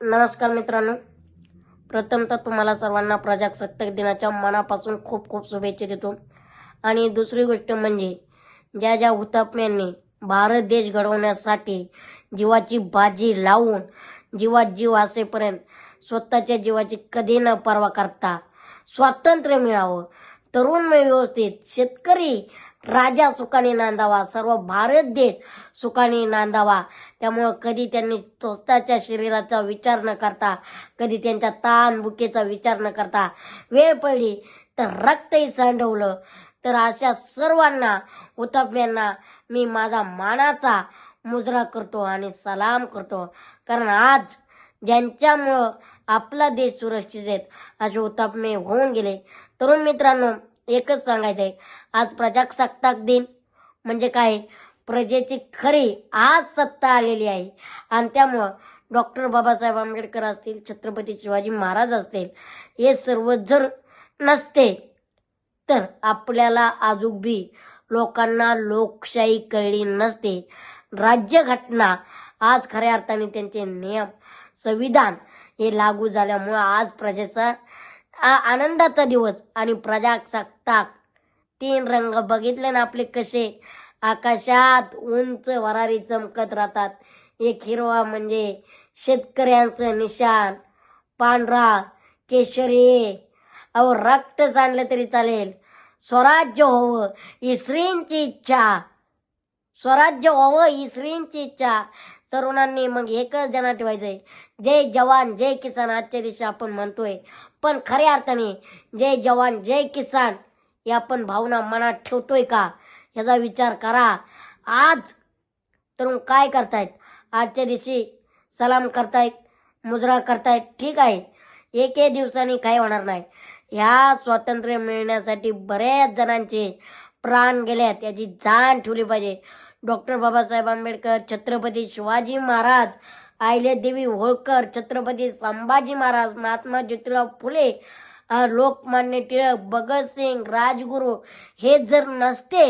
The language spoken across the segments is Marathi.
नमस्कार मित्रांनो. प्रथमतः तुम्हाला सर्वांना प्रजासत्ताक दिनाच्या मनापासून खूप खूप शुभेच्छा देतो. आणि दुसरी गोष्ट म्हणजे ज्या ज्या हुतात्म्यांनी भारत देश घडवण्यासाठी जीवाची बाजी लावून जीवात जीव असेपर्यंत स्वतःच्या जीवाची कधी न पर्वा करता स्वातंत्र्य मिळावं तरुण व्यवस्थित शेतकरी राजा सुखाने नांदावा सर्व भारत देश सुखाने नांदावा. त्यामुळं कधी त्यांनी स्वतःच्या शरीराचा विचार न करता कधी त्यांच्या ताण बुकेचा विचार न करता वेळ पडली तर रक्तही सांडवलं. तर अशा सर्वांना हुतात्म्यांना मी माझा मानाचा मुजरा करतो आणि सलाम करतो. कारण आज ज्यांच्यामुळं आपला देश सुरक्षित आहेत. असे हुतात्मे होऊन गेले. तरुण मित्रांनो एकच सांगायचं आहे आज प्रजासत्ताक दिन. म्हणजे काय? प्रजेची खरी आज सत्ता आलेली आहे. आणि त्यामुळं डॉक्टर बाबासाहेब आंबेडकर असतील छत्रपती शिवाजी महाराज असतील हे सर्व जर नसते तर आपल्याला आजूक बी लोकांना लोकशाही कळली नसते. राज्यघटना आज खऱ्या अर्थाने त्यांचे नियम संविधान हे लागू झाल्यामुळं आज प्रजेचा आनंदाचा दिवस आणि प्रजासत्ताक तीन रंग बघितले ना आपले कसे? आकाशात उंच वरारी चमकत राहतात. एक हिरवा म्हणजे शेतकऱ्यांचं निशान पांढरा केशरी. अहो रक्त सांडलं तरी चालेल. स्वराज्य व्हावं ही स्त्रींची इच्छा. स्वराज्य व्हावं ही स्त्रींची इच्छा. तरुणांनी मग एकच जना ठेवायचंय. जय जवान जय किसान. आजच्या दिवशी आपण म्हणतोय पण खऱ्या अर्थाने जय जवान जय किसान या आपण भावना मनात ठेवतोय का? याचा विचार करा. आज तरुण काय करतायत? आजच्या दिवशी सलाम करतायत मुजरा करतायत. ठीक आहे. एके दिवसाने दिवसांनी काही होणार नाही. ह्या स्वातंत्र्य मिळण्यासाठी बऱ्याच जणांचे प्राण गेल्यात याची जाण ठेवली पाहिजे. डॉक्टर बाबासाहेब आंबेडकर छत्रपती शिवाजी महाराज आहिल्यादेवी होळकर छत्रपती संभाजी महाराज महात्मा ज्योतिराव फुले लोकमान्य टिळक भगतसिंग राजगुरू हे जर नसते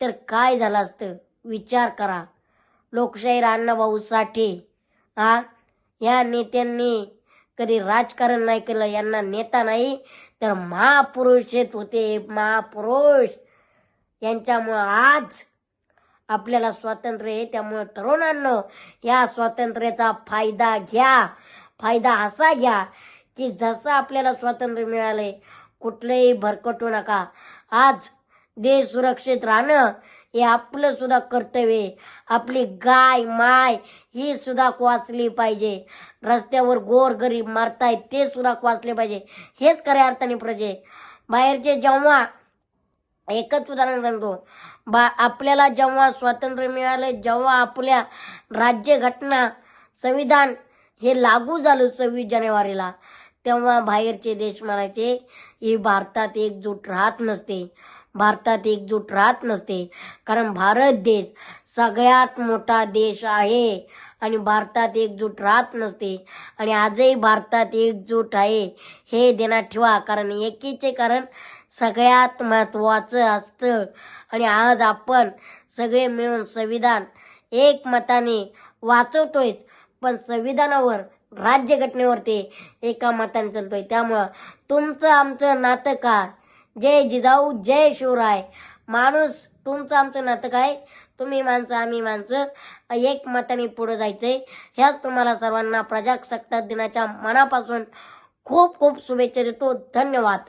तर काय झालं असतं? विचार करा. लोकशाही अण्णाभाऊ साठे हा या नेत्यांनी कधी राजकारण नाही केलं यांना नेता नाही तर महापुरुष येत होते. महापुरुष यांच्यामुळं आज आपल्याला स्वातंत्र्य आहे त्यामुळं तरुणांनो या स्वातंत्र्याचा फायदा घ्या. फायदा असा घ्या की जसं आपल्याला स्वातंत्र्य मिळालंय कुठलंही भरकटू नका. आज देश सुरक्षित राहणं हे आपलं सुद्धा कर्तव्य आपली गाय माय ही सुद्धा वाचली पाहिजे. रस्त्यावर गोर गरीब मारतायत ते सुद्धा वाचले पाहिजे. हेच खऱ्या अर्थाने प्रजे बाहेरचे जेव्हा एकच उदाहरण सांगतो. बा आपल्याला जेव्हा स्वातंत्र्य मिळालं जेव्हा आपल्या राज्यघटना संविधान हे लागू झालं सव्वीस जानेवारीला तेव्हा बाहेरचे देश म्हणायचे ही भारतात एकजूट राहत नसते. भारतात एकजूट राहत नसते. कारण भारत देश सगळ्यात मोठा देश आहे आणि भारतात एकजूट राहत नसते. आणि आजही भारतात एकजूट आहे हे देण्यात ठेवा. कारण एकीचे कारण सगळ्यात महत्त्वाचं असतं. आणि आज आपण सगळे मिळून संविधान एकमताने वाचवतोयच पण संविधानावर राज्यघटनेवर ते एका मताने चालतोय. त्यामुळं तुमचं आमचं नातं का जय जिजाऊ जय शिवराय. माणूस तुमचं आमचं नातं काय? तुम्ही माणसं आम्ही माणसं. एक मताने पुढं जायचंय. ह्याच तुम्हाला सर्वांना प्रजासत्ताक दिनाच्या मनापासून खूप खूप शुभेच्छा देतो. धन्यवाद.